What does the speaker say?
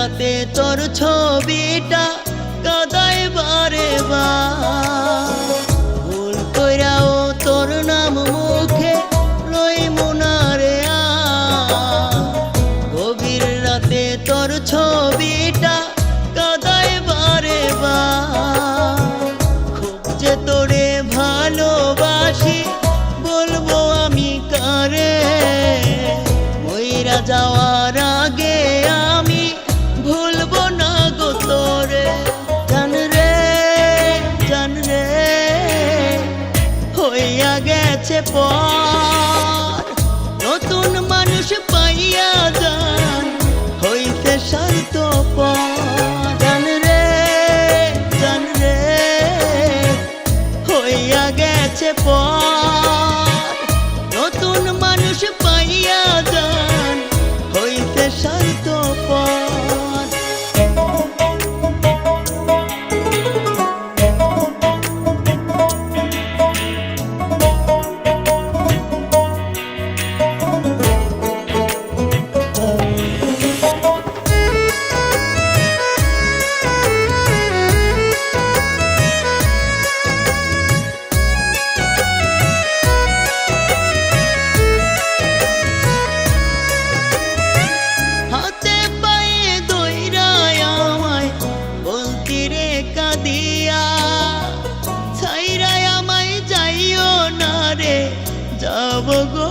রাতে তোর ছবিটা কাদায় বারে ভুল কইরাও তোর নাম মুখে লই মুনারে গভীর রাতে তোর ছবিটা কাদায় বারে খুব যে তোরে ভালোবাসি, বলব আমি কারে? মইরা যাওয়ার হইয়া গেছে পর। নতুন মানুষ বলতি রে কাঁদিয়া ছাইরায় আমায় যাইও না রে যাব গো